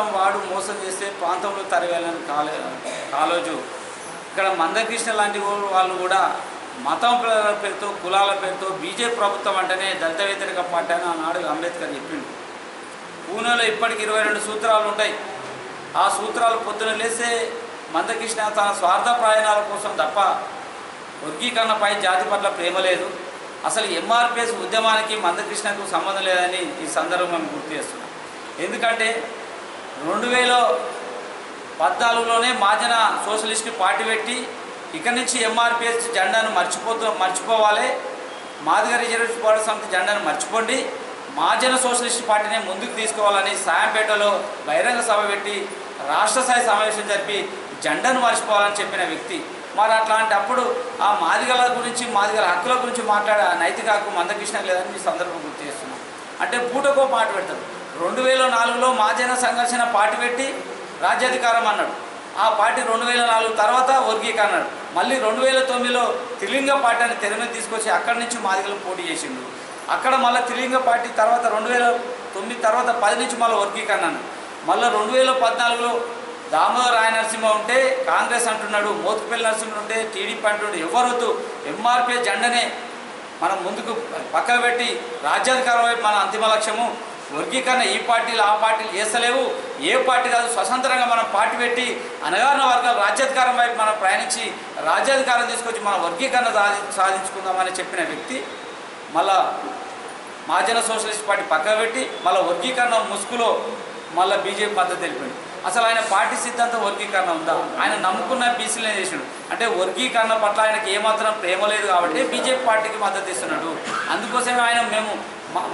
ప్రాంతం వాడు మోసం చేస్తే ప్రాంతంలో తరవేయాలని కాలే కాలోజు. ఇక్కడ మందకృష్ణ లాంటి వాళ్ళు- కూడా మతం పేరుతో కులాల పేరుతో బీజేపీ ప్రభుత్వం అంటేనే దళిత వ్యతిరేక పార్టీ అని ఆనాడు అంబేద్కర్ చెప్పిండు. పూణేలో ఇప్పటికి ఇరవై రెండు సూత్రాలు ఉంటాయి. ఆ సూత్రాలు పొద్దున లేస్తే మందకృష్ణ తన స్వార్థ ప్రయాణాల కోసం తప్ప వర్గీకరణపై జాతి పట్ల ప్రేమ లేదు. అసలు ఎంఆర్పిఎస్ ఉద్యమానికి మందకృష్ణకు సంబంధం లేదని ఈ సందర్భం గుర్తు చేస్తున్నాం. ఎందుకంటే రెండు వేల పద్నాలుగులోనే మాజన సోషలిస్ట్ పార్టీ పెట్టి ఇక్కడి నుంచి ఎంఆర్పిఎస్ జెండాను మర్చిపోతూ మర్చిపోవాలి. మాదిగ రిజర్వేషన్ పోరాట సమితి జెండాను మర్చిపోండి. మాజన సోషలిస్ట్ పార్టీని ముందుకు తీసుకోవాలని సాయంపేటలో బహిరంగ సభ పెట్టి రాష్ట్ర స్థాయి సమావేశం జరిపి జెండాను మర్చిపోవాలని చెప్పిన వ్యక్తి. మరి అట్లాంటప్పుడు ఆ మాదిగల గురించి మాదిగల హక్కుల గురించి మాట్లాడే నైతిక హక్కు మందకృష్ణ లేదని మీ సందర్భం గుర్తు చేస్తున్నాం. అంటే పూటకో పాట పెడతారు రెండు వేల నాలుగులో మాజన సంఘర్షణ పార్టీ పెట్టి రాజ్యాధికారం అన్నాడు. ఆ పార్టీ రెండు వేల నాలుగు తర్వాత వర్గీకరణ అన్నాడు మళ్ళీ రెండు వేల తొమ్మిదిలో త్రిలింగ పార్టీ అని తెర మీద తీసుకొచ్చి అక్కడి నుంచి మాదిగలు పోటీ చేసిండు. అక్కడ మళ్ళీ త్రిలింగ పార్టీ తర్వాత రెండు వేల తొమ్మిది తర్వాత పది నుంచి మళ్ళీ వర్గీకరణ మళ్ళీ రెండు వేల పద్నాలుగులో దామోదర్ రాయ నరసింహ ఉంటే కాంగ్రెస్ అంటున్నాడు మోతుపల్లి నరసింహ ఉంటే టీడీపీ అంటున్నాడు ఎవరొద్దు ఎంఆర్పీ జెండనే మనం ముందుకు పక్కన పెట్టి రాజ్యాధికారం వైపు మన అంతిమ లక్ష్యము వర్గీకరణ ఈ పార్టీలు ఆ పార్టీలు చేస్తలేవు ఏ పార్టీ కాదు స్వతంత్రంగా మనం పార్టీ పెట్టి అనగారిన వర్గాలు రాజ్యాధికారం వైపు మనం ప్రయాణించి రాజ్యాధికారం తీసుకొచ్చి మన వర్గీకరణ సాధి సాధించుకుందామని చెప్పిన వ్యక్తి మళ్ళా మహాజన సోషలిస్ట్ పార్టీ పక్కన పెట్టి మళ్ళీ వర్గీకరణ ముసుగులో మళ్ళీ బీజేపీ మద్దతు తెలిపింది అసలు ఆయన పార్టీ సిద్ధాంతం వర్గీకరణ ఉందా? ఆయన నమ్ముకున్న బీసీలనే చేసినాడు అంటే వర్గీకరణ పట్ల ఆయనకి ఏమాత్రం ప్రేమ లేదు కాబట్టి బీజేపీ పార్టీకి మద్దతు ఇస్తున్నాడు. అందుకోసమే ఆయన మేము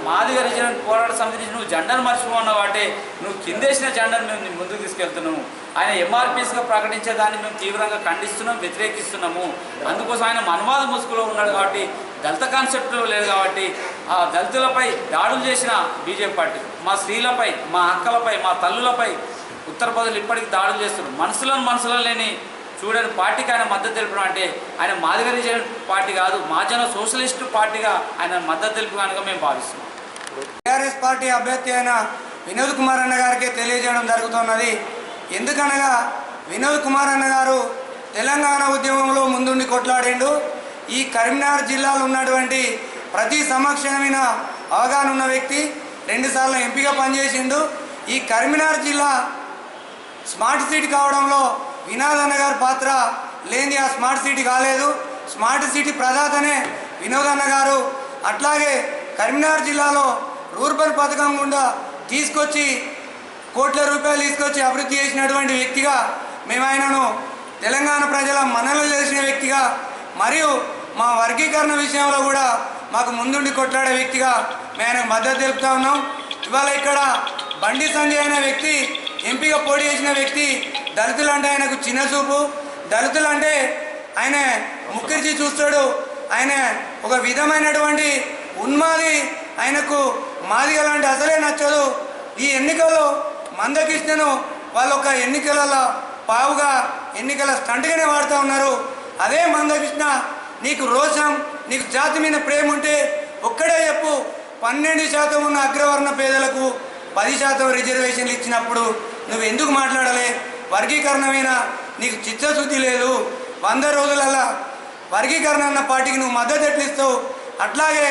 మాదిగ రిజర్వ్ పోరాట సమితి నుంచి నువ్వు జెండాను మర్చిపోన్నావు అంటే నువ్వు కిందేసిన జెండాను మేము ముందుకు తీసుకెళ్తున్నాము. ఆయన ఎంఆర్పీస్గా ప్రకటించే దాన్ని మేము తీవ్రంగా ఖండిస్తున్నాం వ్యతిరేకిస్తున్నాము. అందుకోసం ఆయన మన్వాద ముసుగులో ఉన్నాడు కాబట్టి దళిత కాన్సెప్ట్లో లేదు కాబట్టి ఆ దళితులపై దాడులు చేసిన బీజేపీ పార్టీ మా స్త్రీలపై మా అక్కలపై మా తల్లులపై ఉత్తరప్రదేశ్ ఇప్పటికీ దాడులు చేస్తున్నారు. మనసులను మనసులో లేని చూడని పార్టీకి ఆయన మద్దతు తెలిపడం అంటే ఆయన మాదిగ పార్టీ కాదు మాజన సోషలిస్ట్ పార్టీగా ఆయన మద్దతు తెలుపు కనుక మేము భావిస్తున్నాం. టీఆర్ఎస్ పార్టీ అభ్యర్థి అయిన వినోద్ కుమార్ అన్న గారికి తెలియజేయడం జరుగుతున్నది. ఎందుకనగా వినోద్ కుమార్ అన్న గారు తెలంగాణ ఉద్యమంలో ముందుండి కొట్లాడిండు. ఈ కరీంనగర్ జిల్లాలో ఉన్నటువంటి ప్రతి సమక్షమైన అవగాహన ఉన్న వ్యక్తి రెండుసార్లు ఎంపీగా పనిచేసిండు. ఈ కరీంనగర్ జిల్లా స్మార్ట్ సిటీ కావడంలో వినోద్ అన్న గారి పాత్ర లేని ఆ స్మార్ట్ సిటీ కాలేదు. స్మార్ట్ సిటీ ప్రదాతనే వినోద్ అన్న గారు అట్లాగే కరీంనగర్ జిల్లాలో రూర్బన్ పథకం గుండా తీసుకొచ్చి కోట్ల రూపాయలు తీసుకొచ్చి అభివృద్ధి చేసినటువంటి వ్యక్తిగా మేము ఆయనను తెలంగాణ ప్రజల మనలు చేసిన వ్యక్తిగా మరియు మా వర్గీకరణ విషయంలో కూడా మాకు ముందుండి కొట్లాడే వ్యక్తిగా మేము ఆయనకు మద్దతు తెలుపుతా ఉన్నాం. ఇవాళ ఇక్కడ బండి సంజయ్ అనే వ్యక్తి ఎంపీగా పోటీ చేసిన వ్యక్తి దళితులు అంటే ఆయనకు చిన్న చూపు. దళితులు అంటే ఆయన ముఖర్జీ చూస్తాడు. ఆయన ఒక విధమైనటువంటి ఉన్మాది. ఆయనకు మాదిగ లాంటి అసలే నచ్చదు. ఈ ఎన్నికల్లో మందకృష్ణను వాళ్ళ ఒక ఎన్నికలలో పావుగా ఎన్నికల స్టంట్గానే వాడుతూ ఉన్నారు. అదే మందకృష్ణ నీకు రోషం నీకు జాతి మీద ప్రేమ ఉంటే ఒక్కడే చెప్పు. పన్నెండు శాతం ఉన్న అగ్రవర్ణ పేదలకు పది శాతం రిజర్వేషన్లు ఇచ్చినప్పుడు నువ్వు ఎందుకు మాట్లాడలే? వర్గీకరణమైన? నీకు చిత్తశుద్ధి లేదు. వంద రోజులల్లా వర్గీకరణ అన్న పార్టీకి నువ్వు మద్దతు ఎట్లిస్తావు? అట్లాగే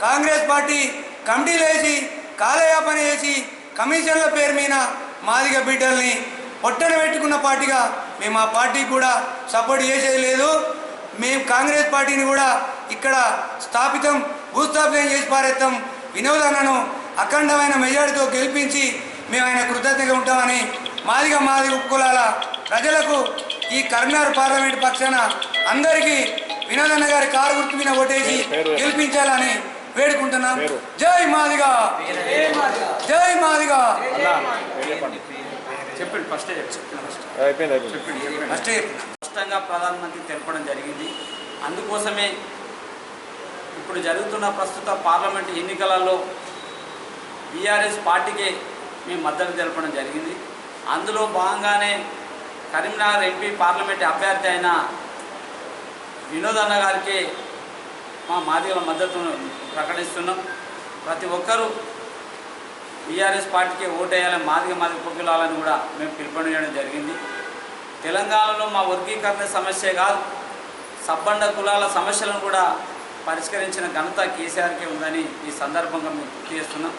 కాంగ్రెస్ పార్టీ కమిటీలు వేసి కాలయాపన చేసి కమిషన్ల పేరు మీద మాదిగ బిడ్డల్ని పొట్టన పెట్టుకున్న పార్టీగా మేము ఆ పార్టీకి కూడా సపోర్ట్ చేసేది లేదు. మేము కాంగ్రెస్ పార్టీని కూడా ఇక్కడ స్థాపితం భూస్థాపితం చేసి పారేస్తాం వినోదన్నను అఖండమైన మెజారిటీతో గెలిపించి మేము ఆయన కృతజ్ఞతగా ఉంటామని మాదిగా మాదిగ కులాల ప్రజలకు ఈ కరీంనగర్ పార్లమెంట్ పక్షాన అందరికీ వినోదన్న గారి కారు గుర్తు మీద ఓటేసి గెలిపించాలని వేడుకుంటున్నాం. జై మాదిగా. జై మాదిగా. చెప్పండి ఫస్ట్ చెప్పండి. ఫస్ట్ స్పష్టంగా ప్రధానమంత్రి తెలపడం జరిగింది. అందుకోసమే ఇప్పుడు జరుగుతున్న ప్రస్తుత పార్లమెంట్ ఎన్నికలలో బీఆర్ఎస్ పార్టీకే మేము మద్దతు తెలపడం జరిగింది. అందులో భాగంగానే కరీంనగర్ ఎంపీ పార్లమెంట్ అభ్యర్థి అయిన వినోద్ అన్న గారికి మా మాదిగల మద్దతును ప్రకటిస్తున్నాం. ప్రతి ఒక్కరూ బీఆర్ఎస్ పార్టీకి ఓటేయాలని మాదిగ మాదిగ పొగ్గులాలని కూడా మేము పిలుపునియడం జరిగింది. తెలంగాణలో మా వర్గీకరణ సమస్య కాదు సబ్బండ కులాల సమస్యలను కూడా పరిష్కరించిన ఘనత కేసీఆర్కే ఉందని ఈ సందర్భంగా మేము గుర్తు చేస్తున్నాం.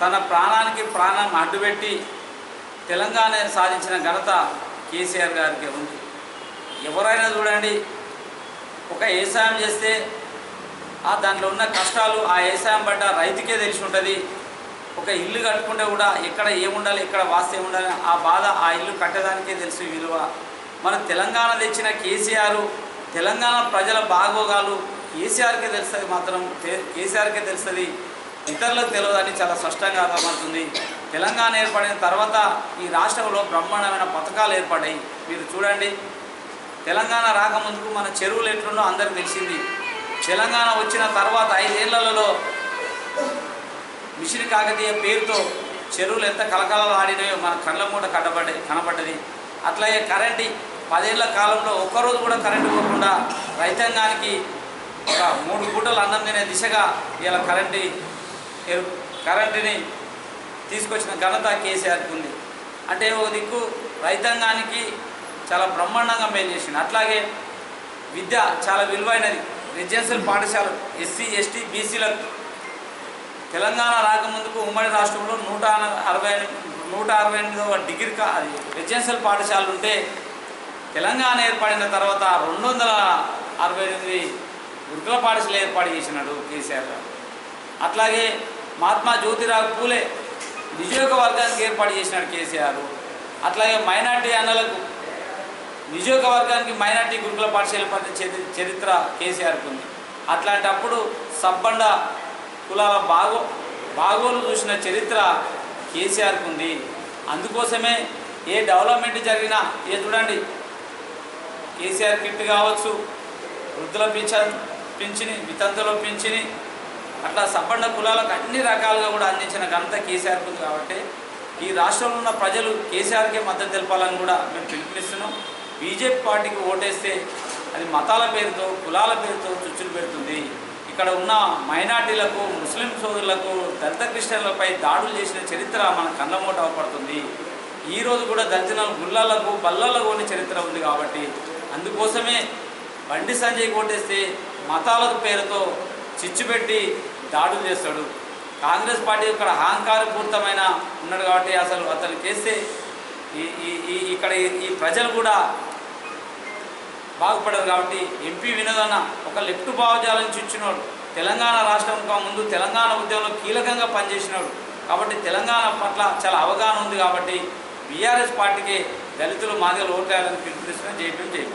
తన ప్రాణానికి ప్రాణం అడ్డుపెట్టి తెలంగాణ సాధించిన ఘనత కేసీఆర్ గారికి ఉంది. ఎవరైనా చూడండి ఒక వ్యవసాయం చేస్తే ఆ దాంట్లో ఉన్న కష్టాలు ఆ వ్యవసాయం పడ్డ రైతుకే తెలిసి ఉంటుంది ఒక ఇల్లు కట్టుకుంటే కూడా ఎక్కడ ఏముండాలి ఎక్కడ వాస్తే ఉండాలి ఆ బాధ ఆ ఇల్లు కట్టడానికే తెలుసు విలువ. మన తెలంగాణ తెచ్చిన కేసీఆర్ తెలంగాణ ప్రజల బాగోగాలు కేసీఆర్కే తెలుస్తుంది మాత్రం కేసీఆర్కే తెలుస్తుంది. ఇతరులకు తెలియదని చాలా స్పష్టంగా అర్థమవుతుంది. తెలంగాణ ఏర్పడిన తర్వాత ఈ రాష్ట్రంలో బ్రహ్మాండమైన పథకాలు ఏర్పడ్డాయి. మీరు చూడండి. తెలంగాణ రాకముందుకు మన చెరువులు ఎట్లున్నో అందరికి తెలిసింది. తెలంగాణ వచ్చిన తర్వాత ఐదేళ్ళలో మిషన్ కాకతీయ పేరుతో చెరువులు ఎంత కలకలలు ఆడినాయో మన కళ్ళ మూట కట్టబడ్డ కనబడ్డది అట్లాగే కరెంటు పదేళ్ళ కాలంలో ఒక్కరోజు కూడా కరెంటు పోకుండా రైతాంగానికి ఒక మూడు పూటలు అన్నం తినే దిశగా ఇలా కరెంటు కరెంటుని తీసుకొచ్చిన ఘనత కేసీఆర్కి ఉంది. అంటే ఒక దిక్కు రైతాంగానికి చాలా బ్రహ్మాండంగా మేలు చేసిండు. అట్లాగే విద్య చాలా విలువైనది. రెసిడెన్షియల్ పాఠశాల ఎస్సీ ఎస్టీ బీసీలకు తెలంగాణ రాకముందుకు ఉమ్మడి రాష్ట్రంలో నూట అరవై నూట అరవై ఎనిమిదవ డిగ్రీ అది రెసిడెన్షియల్ పాఠశాలలు ఉంటే తెలంగాణ ఏర్పడిన తర్వాత రెండు వందల అరవై ఎనిమిది గురుకుల పాఠశాల ఏర్పాటు చేసినాడు కేసీఆర్ గారు. అట్లాగే మహాత్మా జ్యోతిరావు పూలే నియోజకవర్గానికి ఏర్పాటు చేసినాడు కేసీఆర్. అట్లాగే మైనార్టీ అన్నలకు నియోజకవర్గానికి మైనార్టీ గురుకుల పాఠశాల పద్ధతి చరి- చరిత్ర కేసీఆర్కు ఉంది. అట్లాంటప్పుడు సబ్బండ కులాల బాగో బాగోలు చూసిన చరిత్ర కేసీఆర్కు ఉంది. అందుకోసమే ఏ డెవలప్మెంట్ జరిగినా ఏ చూడండి కేసీఆర్ కిట్ కావచ్చు వృద్ధుల పింఛన్ పింఛని వితంతుల పింఛని అట్లా సబ్బండ కులాలకు అన్ని రకాలుగా కూడా అందించిన ఘనత కేసీఆర్కు ఉంది కాబట్టి ఈ రాష్ట్రంలో ఉన్న ప్రజలు కేసీఆర్కే మద్దతు తెలపాలని కూడా మేము పిలుపునిస్తున్నాం. బీజేపీ పార్టీకి ఓటేస్తే అది మతాల పేరుతో కులాల పేరుతో చుచ్చులు పెడుతుంది. ఇక్కడ ఉన్న మైనార్టీలకు ముస్లిం సోదరులకు దళిత క్రిస్టియన్లపై దాడులు చేసిన చరిత్ర మన కళ్ళమోట అవపడుతుంది. ఈరోజు కూడా దళితుల గుళ్ళలకు బల్లలకు కొన్ని చరిత్ర ఉంది కాబట్టి అందుకోసమే బండి సంజయ్ కోటేస్తే మతాల పేరుతో చిచ్చు పెట్టి దాడులు చేస్తాడు. కాంగ్రెస్ పార్టీ ఇక్కడ అహంకారపూరితమైన ఉన్నాడు కాబట్టి అసలు అతను చేస్తే ఈ ఈ- ఇక్కడ ఈ- ప్రజలు కూడా బాగుపడరు కాబట్టి ఎంపీ వినోదన్న ఒక లెఫ్ట్ భావజాలం చూచినోడు తెలంగాణ రాష్ట్రం కా ముందు తెలంగాణ ఉద్యమంలో కీలకంగా పనిచేసినాడు. కాబట్టి తెలంగాణ పట్ల చాలా అవగాహన ఉంది కాబట్టి బీఆర్ఎస్ పార్టీకి దళితులు మాదిగలు ఓట్లేయాలని పిలుపునిస్తున్న జైపీ జైపీ